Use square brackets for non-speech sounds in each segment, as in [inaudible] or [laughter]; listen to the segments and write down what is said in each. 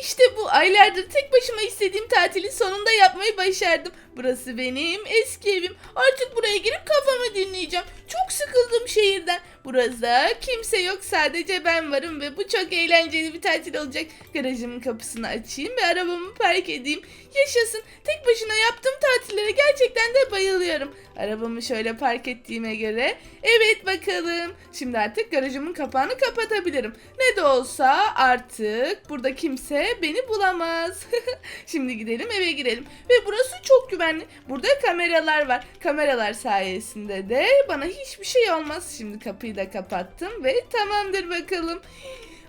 İşte bu aylardır tek başıma istediğim tatili sonunda yapmayı başardım. Burası benim eski evim. Artık buraya girip kafamı dinleyeceğim. Çok sıkıldım şehirden. Burada kimse yok sadece ben varım ve bu çok eğlenceli bir tatil olacak. Garajımın kapısını açayım ve arabamı park edeyim. Yaşasın. Tek başına yaptığım tatillere gerçekten de bayılıyorum. Arabamı şöyle park ettiğime göre. Evet bakalım. Şimdi artık garajımın kapağını kapatabilirim. Ne de olsa artık burada kimse beni bulamaz. [laughs] Şimdi gidelim eve girelim. Ve burası çok güvenli. Burada kameralar var. Kameralar sayesinde de bana hiçbir şey olmaz. Şimdi kapıyı da kapattım ve tamamdır bakalım.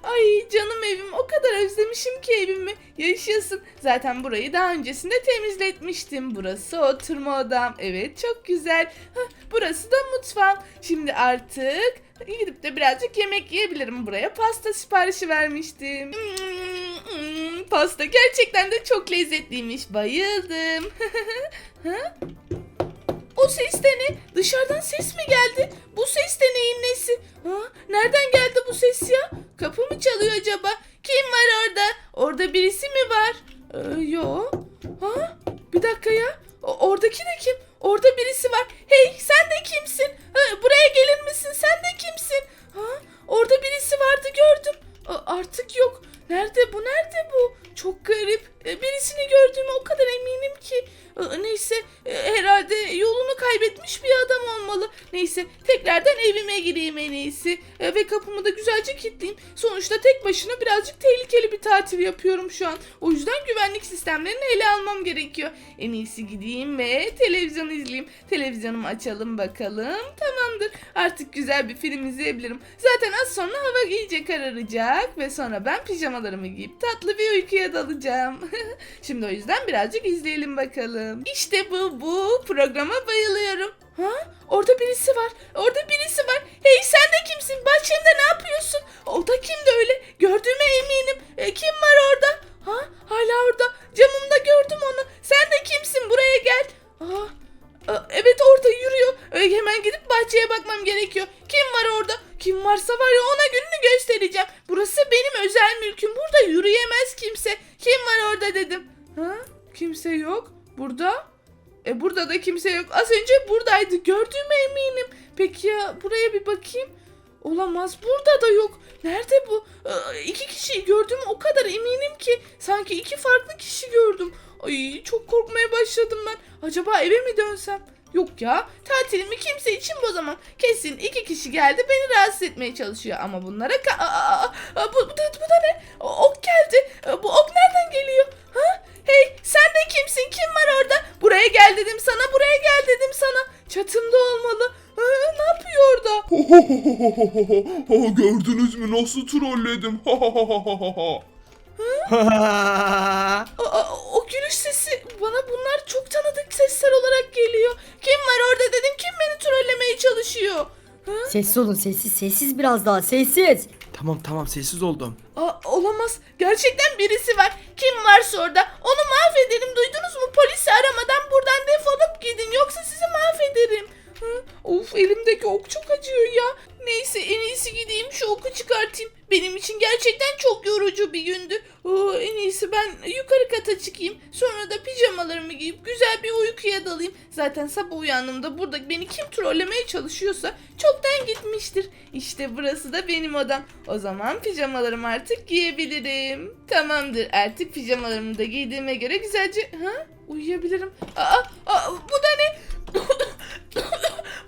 Ay canım evim o kadar özlemişim ki evimi. Yaşasın. Zaten burayı daha öncesinde temizletmiştim. Burası oturma odam. Evet çok güzel. Hah, burası da mutfağım. Şimdi artık gidip de birazcık yemek yiyebilirim. Buraya pasta siparişi vermiştim. Hmm, pasta gerçekten de çok lezzetliymiş. Bayıldım. [laughs] O ses de ne? Dışarıdan ses mi geldi? Bu ses de neyin nesi? Ha? Nereden geldi bu ses ya? Kapı mı çalıyor acaba? Kim var orada? Orada birisi mi var? Ee, yo. Ha? Bir dakika ya. O- oradaki de kim? Orada birisi var. Hey sen de kimsin? Ha, buraya gelir misin? Sen de kimsin? Ha? Orada birisi vardı gördüm. A- artık yok. Nerede bu? Nerede bu? Çok garip. E, Birisini gördüğüme o kadar eminim ki. E, Neyse e, herhalde yolunu kaybetmiş bir adam olmalı. Neyse tekrardan evime gireyim en iyisi. Ve kapımı da güzelce kilitleyeyim. Sonuçta tek başına birazcık tehlikeli bir tatil yapıyorum şu an. O yüzden güvenlik sistemlerini ele almam gerekiyor. En iyisi gideyim ve televizyon izleyeyim. Televizyonumu açalım bakalım. Tamamdır. Artık güzel bir film izleyebilirim. Zaten az sonra hava iyice kararacak ve sonra ben pijamalarımı giyip tatlı bir uykuya dalacağım. [laughs] Şimdi o yüzden birazcık izleyelim bakalım. İşte bu bu programa bayılıyorum. Ha? Orada birisi var. Orada birisi var. Hey sen de kimsin? Bahçemde ne yapıyorsun? O da kim de öyle? Gördüğüme eminim. E, kim var orada? Ha? Hala orada. Camımda gördüm onu. Sen de kimsin? Buraya gel. Aa, Evet orada yürüyor. Hemen gidip bahçeye bakmam gerekiyor. Kim var orada? Kim varsa var ya ona gününü göstereceğim. Burası benim özel mülküm. Burada yürüyemez kimse. Kim var orada dedim. Ha? Kimse yok. Burada? E burada da kimse yok. Az önce buradaydı. Gördüğüme eminim. Peki ya buraya bir bakayım. Olamaz. Burada da yok. Nerede bu? Ee, iki kişiyi gördüm. O kadar eminim ki. Sanki iki farklı kişi gördüm. Ay çok korkmaya başladım ben. Acaba eve mi dönsem? Yok ya. Tatilimi kimse için bozamam. Kesin iki kişi geldi beni rahatsız etmeye çalışıyor. Ama bunlara... ka- Aa, aa, aa, bu, bu, da, bu da ne? O- Ok geldi. Ee, Bu ok nereden geliyor? Ha? Hey sen de kimsin? Kim var orada? Buraya gel dedim sana. Buraya gel dedim sana. Çatımda olmalı. Gördünüz mü nasıl trolledim? Aa, o gülüş sesi bana bunlar çok tanıdık sesler olarak geliyor. Kim var orada dedim kim beni trollemeye çalışıyor. Ha? Sessiz olun sessiz sessiz biraz daha sessiz. Tamam tamam sessiz oldum. Aa, olamaz gerçekten birisi var. Kim varsa orada onu mahvederim duydunuz mu polisi aramadan buradan defolup gidin yoksa sizi mahvederim. Hı? Of elimdeki ok çok acıyor ya. Neyse en iyisi gideyim şu oku çıkartayım. Benim için gerçekten çok yorucu bir gündü. Oo, en iyisi ben yukarı kata çıkayım. Sonra da pijamalarımı giyip güzel bir uykuya dalayım. Zaten sabah uyandığımda burada beni kim trollemeye çalışıyorsa çoktan gitmiştir. İşte burası da benim odam. O zaman pijamalarımı artık giyebilirim. Tamamdır artık pijamalarımı da giydiğime göre güzelce ha, uyuyabilirim. Aa, aa, bu da ne? [laughs]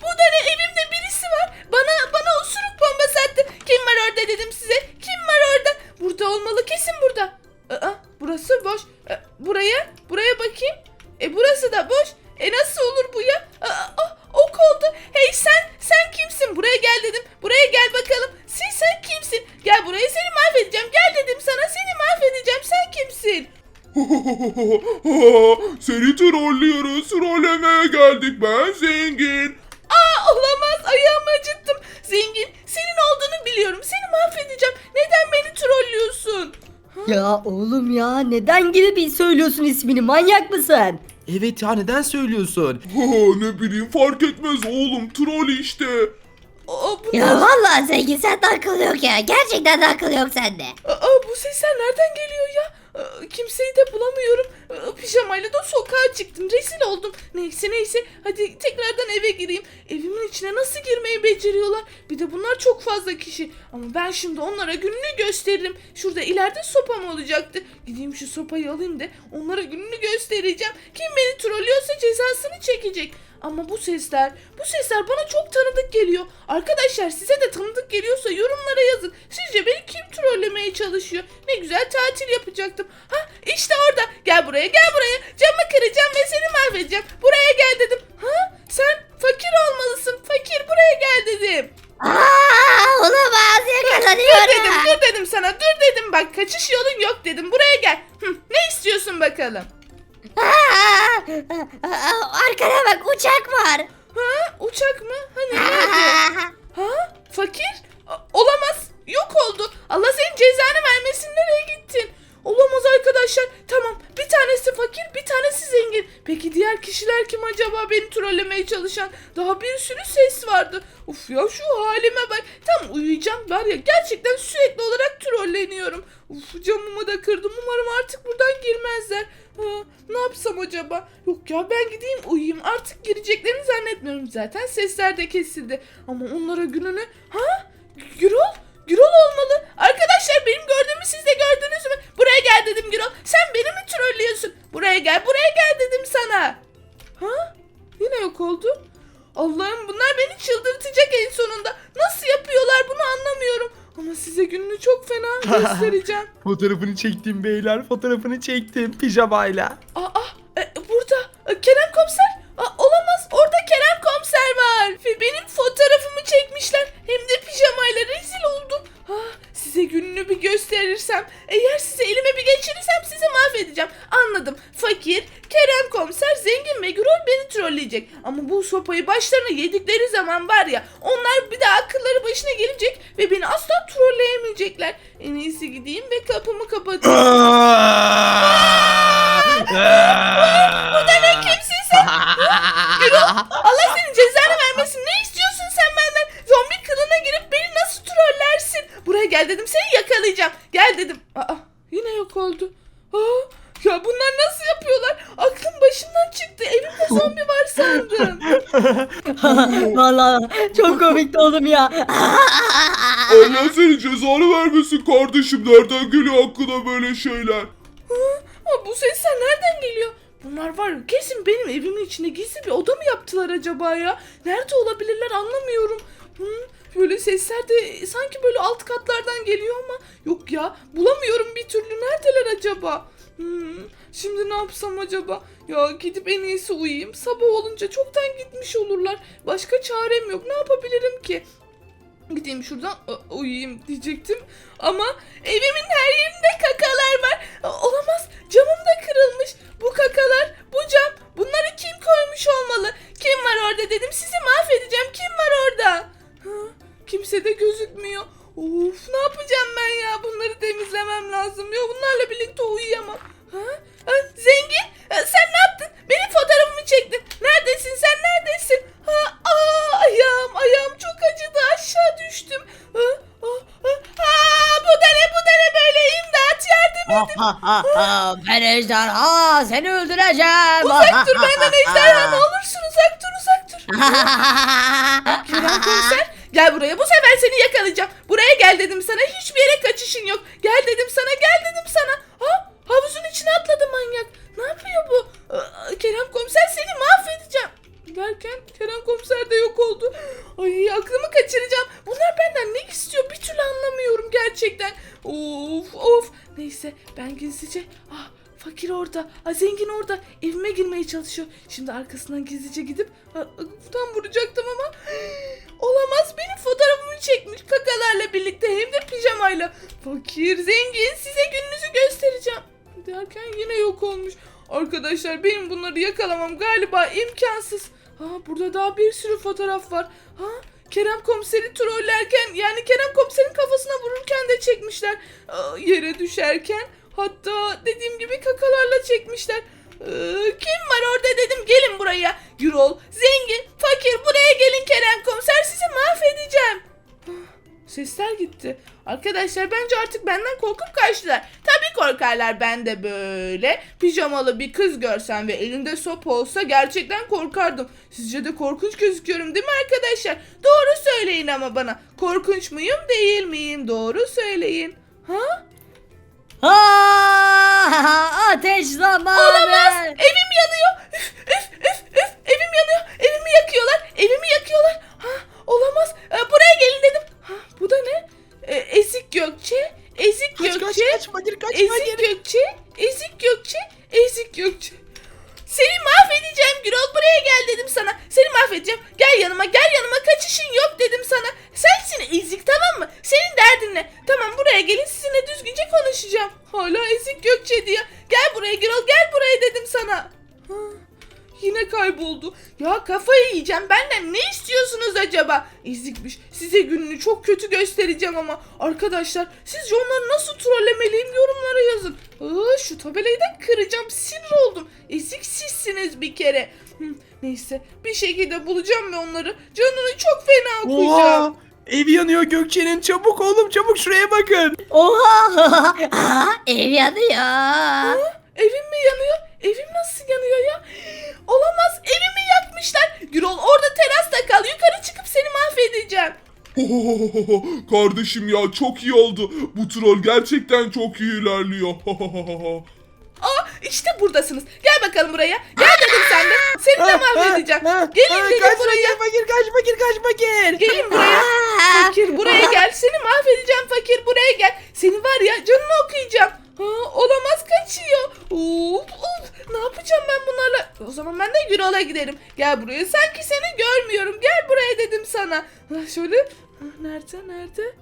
bu da ne? Evimde birisi var. Bana bana osuruk bombası attı. Kim var orada dedim size. Kim var orada? Burada olmalı kesin burada. Aa, burası boş. E, buraya buraya bakayım. E burası da boş. E nasıl olur bu ya? Aa, aa, ok oldu. Hey sen sen kimsin? Buraya gel dedim. Buraya gel bakalım. Sen sen kimsin? Gel buraya seni mahvedeceğim. Gel dedim sana seni mahvedeceğim. Sen kimsin? [laughs] Seni trollüyoruz. Trollemeye geldik ben zengin. Aa olamaz ayağımı acıttım. Zengin senin olduğunu biliyorum. Seni mahvedeceğim. Neden beni trollüyorsun? Ya oğlum ya neden gibi bir söylüyorsun ismini manyak mısın? Evet ya neden söylüyorsun? [laughs] ne bileyim fark etmez oğlum troll işte. Aa, bu, Ya vallahi zengin sende akıl yok ya. Gerçekten de akıl yok sende. aa, bu sesler nereden geliyor ya? Aa, Kimseyi de bulamıyorum. Aa, Pijamayla da sokağa çıktım. Rezil oldum. Neyse neyse. Hadi tekrardan eve gireyim. Evimin içine nasıl girmeyi beceriyorlar? Çok fazla kişi. Ama ben şimdi onlara gününü gösteririm. Şurada ileride sopam olacaktı. Gideyim şu sopayı alayım da onlara gününü göstereceğim. Kim beni trollüyorsa cezasını çekecek. Ama bu sesler, bu sesler bana çok tanıdık geliyor. Arkadaşlar size de tanıdık geliyorsa yorumlara yazın. Sizce beni kim trollemeye çalışıyor? Ne güzel tatil yapacaktım. Ha işte orada. Gel buraya gel buraya. Camı kıracağım ve seni mahvedeceğim. Buraya gel dedim. Ha sen kaçış yolun yok dedim. Buraya gel. Hı, ne istiyorsun bakalım? Aa, arkana bak uçak var. Ha uçak mı? Hani nerede? Ha? Fakir? A- olamaz. Yok oldu. Allah senin cezanı vermesin. Nereye gittin? Olamaz arkadaşlar. Tamam. Bir tanesi fakir, bir tanesi zengin. Peki diğer kişiler kim acaba beni trollemeye çalışan? Daha bir sürü ses vardı. Uf ya şu halime bak. Tam uyuyacağım var ya gerçekten sürekli olarak trolleniyorum. Camımı da kırdım. Umarım artık buradan girmezler. Ha, ne yapsam acaba? Yok ya ben gideyim uyuyayım. Artık gireceklerini zannetmiyorum zaten. Sesler de kesildi. Ama onlara gününü... Ha? Gürol? Gürol olmalı. Arkadaşlar benim gördüğümü siz de gördünüz mü? Buraya gel dedim Gürol. Sen beni mi trollüyorsun? Buraya gel, buraya gel dedim sana. Ha? Yine yok oldu. Allah'ım bunlar beni çıldırtacak en sonunda. Nasıl yapıyorlar bunu anlamıyorum. Ama size gününü çok fena [laughs] göstereceğim. Fotoğrafını çektim beyler. Fotoğrafını çektim pijamayla. Aa, e, burada E, Kerem komiser. Aa, olamaz. Orada Kerem komiser var. Ve benim fotoğrafımı çekmişler. Hem de pijamayla rezil oldum. Ah, size gününü bir gösterirsem, eğer size elime bir geçirirsem sizi mahvedeceğim. Anladım. Fakir, Kerem komiser, zengin ve Gürol beni trolleyecek. Ama bu sopayı başlarına yedikleri zaman var ya, onlar bir daha akılları başına gelecek ve beni asla trolleyemeyecekler. En iyisi gideyim ve kapımı kapatayım. Burada ne kimsin sen? Gürol, Allah senin cezanı vermesin. Ne istiyorsun sen benden? Zombi kılına girip beni nasıl trollersin? Buraya gel dedim seni yakalayacağım. Gel dedim. Aa, yine yok oldu. Aa, ya bunlar nasıl yapıyorlar? Aklım başımdan çıktı. Evimde zombi var sandım. [laughs] Valla çok komikti oğlum ya. [laughs] Allah senin cezanı vermesin kardeşim. Nereden geliyor aklına böyle şeyler? Aa, bu sesler nereden geliyor? Bunlar var ya kesin benim evimin içinde gizli bir oda mı yaptılar acaba ya? Nerede olabilirler anlamıyorum. Böyle sesler de sanki böyle alt katlardan geliyor ama yok ya bulamıyorum bir türlü neredeler acaba? Hmm, şimdi ne yapsam acaba? Ya gidip en iyisi uyuyayım. Sabah olunca çoktan gitmiş olurlar. Başka çarem yok. Ne yapabilirim ki? Gideyim şuradan ı, uyuyayım diyecektim. Ama evimin her yerinde kakalar var. Olamaz. Camım da kırılmış. Bu kakalar, bu cam. Bunları kim koymuş olmalı? Kim var orada dedim. Sizi mahvedeceğim. Kim var orada? Ha, kimse de gözükmüyor. Of ne yapacağım ben ya? Bunları temizlemem lazım. Ya bunlarla birlikte uyuyamam. Ha? Ha, zengin ha, sen ne yaptın? Benim fotoğrafımı çektin. Neredesin sen neredesin? Ha, aa, ayağım ayağım çok acıdı aşağı düştüm. Ha, ha, ha, ha, bu da ne bu da ne böyle imdat yardım edin. ben ejderha seni öldüreceğim. Uzak dur benden ejderha ne olursun [laughs] Kerem komiser gel buraya bu sefer seni yakalayacağım. Buraya gel dedim sana hiçbir yere kaçışın yok. Gel dedim sana gel dedim sana. Ha havuzun içine atladı manyak. Ne yapıyor bu? Aa, Kerem komiser seni mahvedeceğim. Derken Kerem komiser de yok oldu. Ay aklımı kaçıracağım. Bunlar benden ne istiyor bir türlü anlamıyorum gerçekten. Of of. Neyse ben gizlice... Ah, fakir orada. Ah, zengin orada. Evime girmeye çalışıyor. Şimdi arkasından gizlice gidip tam vuracaktım ama [gasps] olamaz. Benim fotoğrafımı çekmiş kakalarla birlikte hem de pijamayla. Fakir, zengin size gününüzü göstereceğim. Derken yine yok olmuş. Arkadaşlar benim bunları yakalamam galiba imkansız. Ha burada daha bir sürü fotoğraf var. Ha Kerem komiseri trollerken yani Kerem komiserin kafasına vururken de çekmişler. Aa, yere düşerken hatta dediğim gibi kakalarla çekmişler. Ee, kim var orada dedim gelin buraya. Gürol, zengin, fakir buraya gelin Kerem komiser sizi mahvedeceğim. Ah, Sesler gitti. Arkadaşlar bence artık benden korkup kaçtılar. Tabii korkarlar ben de böyle. Pijamalı bir kız görsem ve elinde sopa olsa gerçekten korkardım. Sizce de korkunç gözüküyorum değil mi arkadaşlar? Doğru söyleyin ama bana. Korkunç muyum değil miyim? Doğru söyleyin. Ha? Ha, ateş zamanı. Olamaz. Evim yanıyor. Üf, üf, üf, üf. Evim yanıyor. Evimi yakıyorlar. Evimi yakıyorlar. Ha, olamaz. Ee, buraya gelin dedim. Ha, bu da ne? Ee, ezik Gökçe. Ezik Kaç kaç Gökçe. kaç fakir kaç Ezik fakir. Gökçe. Ezik Gökçe. Ezik Gökçe. Seni mahvedeceğim Gürol buraya gel dedim sana. Seni mahvedeceğim. Gel yanıma gel yanıma kaçışın yok kayboldu. Ya kafayı yiyeceğim. Benden ne istiyorsunuz acaba? Ezikmiş. Size gününü çok kötü göstereceğim ama. Arkadaşlar sizce onları nasıl trollemeliyim yorumlara yazın. Aa, şu tabelayı da kıracağım. Sinir oldum. Ezik sizsiniz bir kere. Hı, neyse bir şekilde bulacağım ve onları canını çok fena okuyacağım. Oha. Evi yanıyor Gökçe'nin. Çabuk oğlum çabuk şuraya bakın. Oha. [laughs] Aa, ev yanıyor. Evim mi yanıyor? Evim nasıl yanıyor ya? [gasps] Olamaz evimi yakmışlar. Gürol orada terasta kal. Yukarı çıkıp seni mahvedeceğim. Kardeşim ya çok iyi oldu. Bu troll gerçekten çok iyi ilerliyor. Aa işte buradasınız. Gel bakalım buraya. Gel dedim sen de. Seni de mahvedeceğim. Gelin ha, dedim kaç buraya. fakir fakir kaç fakir kaç fakir. Gelin buraya. Fakir buraya gel. Seni mahvedeceğim fakir buraya gel. Seni var ya canını okuyacağım. Olamaz kaçıyor. Of, of. Ne yapacağım ben bunlarla? O zaman ben de Gürol'a giderim. Gel buraya. Sanki seni görmüyorum. Gel buraya dedim sana. Ha, şöyle. Ha, nerede nerede?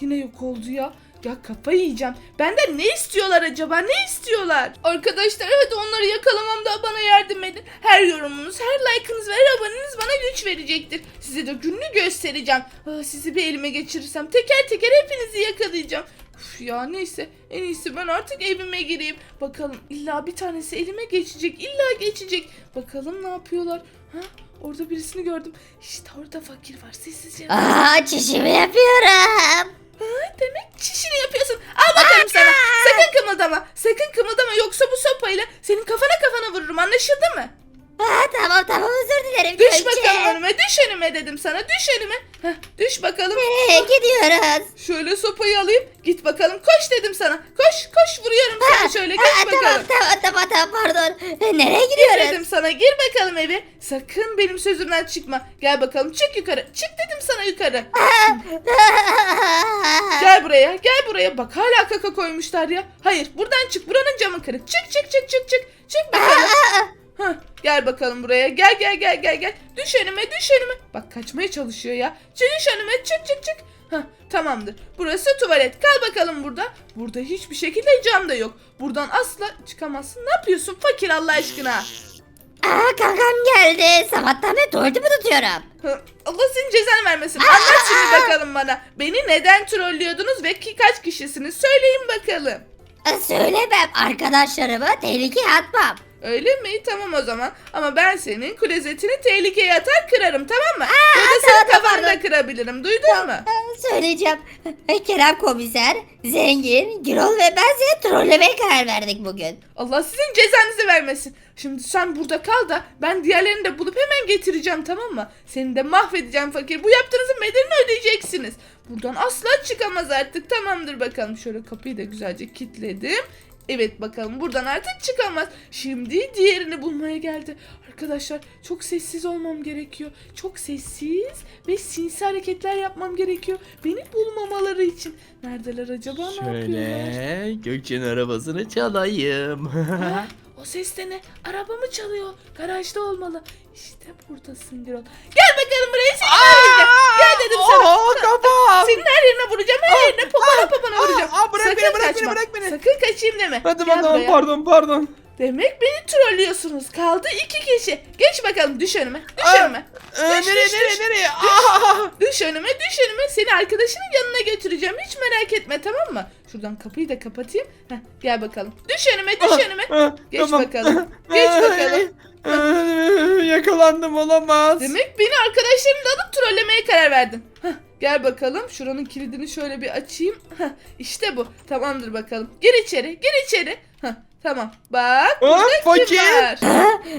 Yine yok oldu ya. Ya kafayı yiyeceğim. Benden ne istiyorlar acaba? Ne istiyorlar? Arkadaşlar evet onları yakalamamda bana yardım edin. Her yorumunuz, her like'ınız ve her aboneniz bana güç verecektir. Size de gününü göstereceğim. Aa, sizi bir elime geçirirsem teker teker hepinizi yakalayacağım. Uf ya neyse en iyisi ben artık evime gireyim. Bakalım illa bir tanesi elime geçecek. illa geçecek. Bakalım ne yapıyorlar. Ha? Orada birisini gördüm. İşte orada fakir var. Sessizce. Aa, çişimi yapıyorum. Ha, demek çişini yapıyorsun. Al bakalım sana. Sakın kımıldama. Sakın kımıldama yoksa bu sopayla senin kafana kafana vururum anlaşıldı mı? Aa, tamam tamam özür dilerim Düş Gökçe. bakalım önüme düş önüme dedim sana düş önüme. Heh, düş bakalım. Ee, gidiyoruz. Şöyle sopayı alayım. Git bakalım koş dedim sana. Koş koş vuruyorum seni şöyle geç tamam bakalım. tamam tamam tamam pardon. Ee, Nereye Gir gidiyoruz? dedim sana gir bakalım eve. Sakın benim sözümden çıkma. Gel bakalım çık yukarı. Çık dedim sana yukarı. Gel buraya gel buraya. Bak hala kaka koymuşlar ya. Hayır buradan çık buranın camı kırık. Çık çık çık çık çık. Çık bakalım. Hah, gel bakalım buraya. Gel gel gel gel gel. Düş önüme düş önüme. Bak kaçmaya çalışıyor ya. Düş önüme çık çık çık. Hah, tamamdır. Burası tuvalet. Kal bakalım burada. Burada hiçbir şekilde cam da yok. Buradan asla çıkamazsın. Ne yapıyorsun fakir Allah aşkına? Aa, kankam geldi. Sabahtan beri tuvaletimi tutuyorum. Hı, Allah senin cezanı vermesin. Anlat şimdi bakalım bana. Beni neden trollüyordunuz ve ki kaç kişisiniz? Söyleyin bakalım. Ee, Söylemem arkadaşlarımı tehlikeye atmam. Öyle mi? Tamam o zaman. Ama ben senin klozetini tehlikeye atar kırarım tamam mı? ya da tamam, senin tamam. da kırabilirim. Duydun mu? Ee, Söyleyeceğim. [laughs] Kerem komiser, zengin, Gürol ve ben seni trollemeye karar verdik bugün. Allah sizin cezanızı vermesin. Şimdi sen burada kal da ben diğerlerini de bulup hemen getireceğim tamam mı? Seni de mahvedeceğim fakir. Bu yaptığınızın bedelini ödeyeceksiniz. Buradan asla çıkamaz artık. Tamamdır bakalım. Şöyle kapıyı da güzelce kilitledim. Evet bakalım buradan artık çıkamaz. Şimdi diğerini bulmaya geldi. Arkadaşlar çok sessiz olmam gerekiyor. Çok sessiz ve sinsi hareketler yapmam gerekiyor. Beni bulmamaları için. Neredeler acaba ne yapıyorlar? Şöyle Gökçe'nin arabasını çalayım. Ha, [laughs] o ses de ne? Arabamı çalıyor. Garajda olmalı. İşte buradasın Gürol. Gel bakalım buraya seni. Dedim sana. Aa, kafam. Senin her yerine vuracağım. Her yerine popona popona vuracağım. aa, bırak Sakın beni, bırak kaçma. beni, bırak beni. Sakın kaçayım deme. Hadi Gel bakalım buraya. pardon pardon. Demek beni trollüyorsunuz. Kaldı iki kişi. Geç bakalım düş önüme. Düş Aa, önüme. Ee, nereye düş, nereye düş. nereye? Aa! Düş önüme düş önüme. Seni arkadaşının yanına götüreceğim. Hiç merak etme tamam mı? Şuradan kapıyı da kapatayım. Heh, gel bakalım. Düş önüme düş önüme. Geç tamam. bakalım. [laughs] Geç bakalım. [laughs] Yakalandım olamaz. Demek beni arkadaşlarımla alıp trollemeye karar verdin. Heh, Gel bakalım şuranın kilidini şöyle bir açayım. Heh, işte bu. Tamamdır bakalım. Gir içeri gir içeri. Heh, tamam bak. Aa, burada kim fakir. var? [laughs]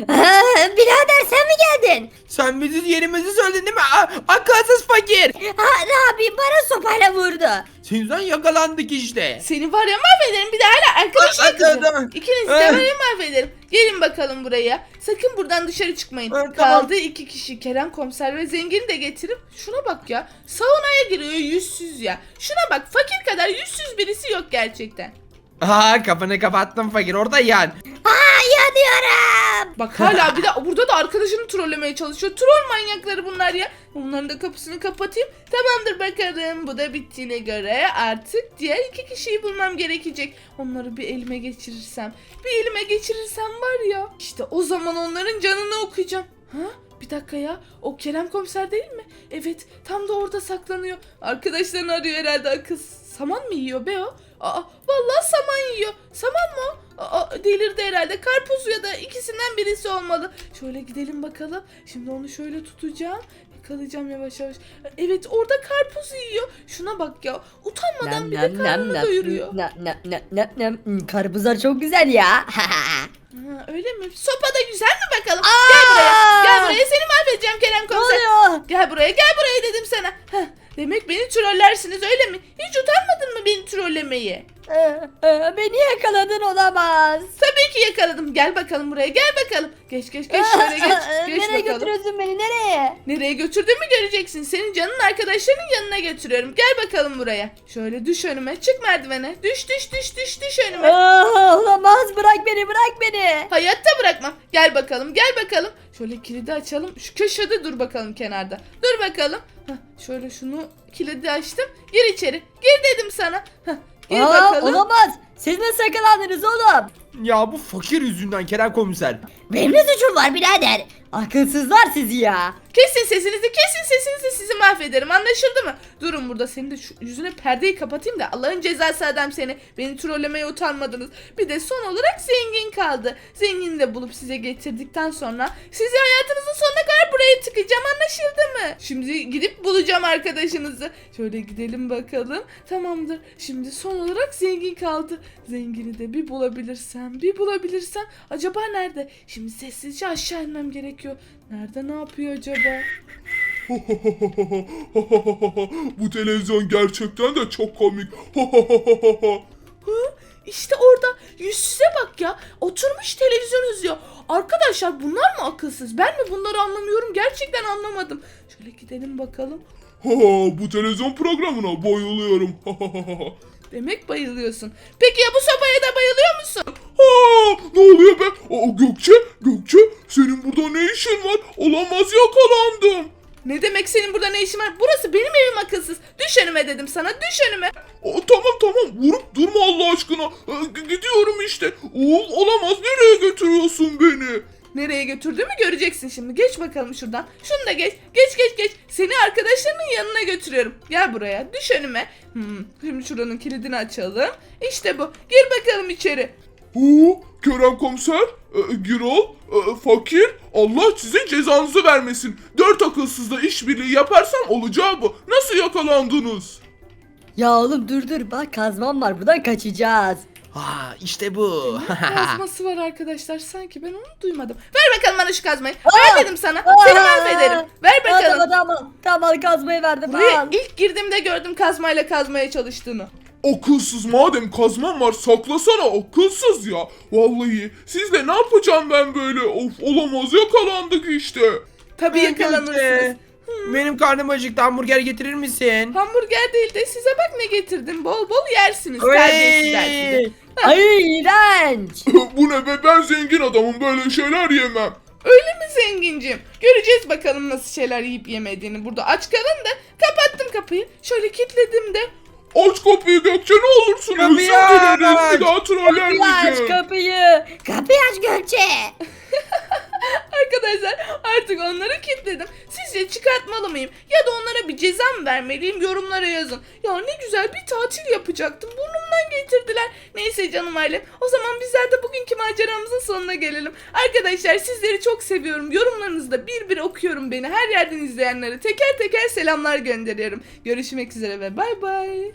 Ha, birader sen mi geldin? Sen bizim yerimizi söyledin değil mi? Aa, akılsız fakir. Ha, ne yapayım bana sopayla vurdu. Yüzünden yakalandık işte. Seni var ya mahvederim bir de hala arkadaşlar Aa, tamam, tamam. kızım. İkinizi de var ya mahvederim. Gelin bakalım buraya. Sakın buradan dışarı çıkmayın. Ah, tamam. Kaldı iki kişi Kerem komiser ve zengin de getirip şuna bak ya. Saunaya giriyor yüzsüz ya. Şuna bak fakir kadar yüzsüz birisi yok gerçekten. Aa kafanı kapattım fakir orada yan. Aa yanıyorum. Bak hala bir de burada da arkadaşını trollemeye çalışıyor. Troll manyakları bunlar ya. Bunların da kapısını kapatayım. Tamamdır bakalım. Bu da bittiğine göre artık diğer iki kişiyi bulmam gerekecek. Onları bir elime geçirirsem. Bir elime geçirirsem var ya. İşte o zaman onların canını okuyacağım. Ha? Bir dakika ya. O Kerem komiser değil mi? Evet. Tam da orada saklanıyor. Arkadaşlarını arıyor herhalde. Kız saman mı yiyor be o? Aa, vallahi saman yiyor. Saman mı? Aa, delirdi herhalde. Karpuz ya da ikisinden birisi olmalı. Şöyle gidelim bakalım. Şimdi onu şöyle tutacağım. Yakalayacağım yavaş yavaş. Evet orada karpuz yiyor. Şuna bak ya. Utanmadan bir de karnını doyuruyor. nam, nam, nam, nam, nam. Hmm, Karpuzlar çok güzel ya. [laughs] Ha, öyle mi? Sopa da güzel mi bakalım? Gel buraya. Gel buraya seni mahvedeceğim Kerem ne komiser. oluyor? Gel buraya gel buraya dedim sana. Heh, demek beni trollersiniz öyle mi? Hiç utanmadın mı beni trollemeye? Ee, e, beni yakaladın olamaz. Tabii ki yakaladım. Gel bakalım buraya gel bakalım. Geç geç geç şöyle geç. Geç nereye bakalım. götürüyorsun beni nereye? Nereye götürdüğümü göreceksin. Senin canın arkadaşlarının yanına götürüyorum. Gel bakalım buraya. Şöyle düş önüme. Çık merdivene. Düş düş düş düş düş önüme. Aa, olamaz bırak beni bırak beni. Hayatta bırakmam. Gel bakalım gel bakalım. Şöyle kilidi açalım. Şu köşede dur bakalım kenarda. Dur bakalım. Heh, şöyle şunu kilidi açtım. Gir içeri. Gir dedim sana. Heh, gir Aa, bakalım. olamaz. Siz nasıl yakalandınız oğlum? Ya bu fakir yüzünden Kerem komiser. Benim ne suçum var birader? Akılsızlar sizi ya. Kesin sesinizi kesin sesinizi sizi mahvederim anlaşıldı mı? Durun burada senin de şu yüzüne perdeyi kapatayım da Allah'ın cezası adam seni. Beni trollemeye utanmadınız. Bir de son olarak zengin kaldı. Zengini de bulup size getirdikten sonra sizi hayatınızın sonuna kadar buraya tıkayacağım anlaşıldı mı? Şimdi gidip bulacağım arkadaşınızı. Şöyle gidelim bakalım. Tamamdır. Şimdi son olarak zengin kaldı. Zengini de bir bulabilirsem bir bulabilirsem acaba nerede? Şimdi sessizce aşağı inmem gerekiyor. Nerede ne yapıyor acaba? [laughs] Bu televizyon gerçekten de çok komik. [laughs] Hı? İşte orada yüzsüze bak ya. Oturmuş televizyon izliyor. Arkadaşlar bunlar mı akılsız? Ben mi bunları anlamıyorum? Gerçekten anlamadım. Şöyle gidelim bakalım. [laughs] Bu televizyon programına bayılıyorum. Demek bayılıyorsun. Peki ya bu sobaya da bayılıyor musun? Aa, ne oluyor be? Aa, Gökçe, Gökçe senin burada ne işin var? Olamaz yakalandım. Ne demek senin burada ne işin var? Burası benim evim akılsız. Düş önüme dedim sana. Düş önüme. Aa, tamam tamam vurup durma Allah aşkına. G- gidiyorum işte. Oğul olamaz nereye götürüyorsun beni? Nereye götürdüğümü göreceksin şimdi. Geç bakalım şuradan. Şunu da geç. Geç geç geç. Seni arkadaşlarının yanına götürüyorum. Gel buraya. Düş önüme. Hmm. Şimdi şuranın kilidini açalım. İşte bu. Gir bakalım içeri. Hu, Kerem komiser, e, Girol, e, fakir, Allah size cezanızı vermesin. Dört akılsızla işbirliği yaparsam olacağı bu. Nasıl yakalandınız? Ya oğlum dur dur bak kazmam var buradan kaçacağız. Ha işte bu. [laughs] Kazması var arkadaşlar. Sanki ben onu duymadım. Ver bakalım bana şu kazmayı. Ver dedim sana. Seni Aa! mahvederim. Ver Aa, bakalım. tamam tamam tamam kazmayı verdim Buraya al. ilk girdiğimde gördüm kazmayla kazmaya çalıştığını. Akılsız madem kazman var saklasana akılsız ya. Vallahi sizle ne yapacağım ben böyle? Of olamaz yakalandık işte. Tabii yakalanırsınız. Benim karnım acıktı hamburger getirir misin? Hamburger değil de size bak ne getirdim. Bol bol yersiniz. Terbiyesizler sizi. Oy! Ay iğrenç. Bu ne be ben zengin adamım böyle şeyler yemem. Öyle mi zengincim? Göreceğiz bakalım nasıl şeyler yiyip yemediğini. Burada aç kalın da kapattım kapıyı. Şöyle kilitledim de. Aç kapıyı Gökçe ne olursun Kapıyı dileriz aç. bir daha Kapıyı aç trollenmeyeceğim. kapıyı. Kapıyı aç Gökçe. [laughs] Arkadaşlar artık onları kilitledim. Sizce çıkartmalı mıyım? Ya da onlara bir ceza mı vermeliyim? Yorumlara yazın. Ya ne güzel bir tatil yapacaktım. Burnumdan getirdiler. Neyse canım ailem. O zaman bizler de bugünkü maceramızın sonuna gelelim. Arkadaşlar sizleri çok seviyorum. Yorumlarınızı da bir bir okuyorum beni. Her yerden izleyenlere teker teker selamlar gönderiyorum. Görüşmek üzere ve bay bay.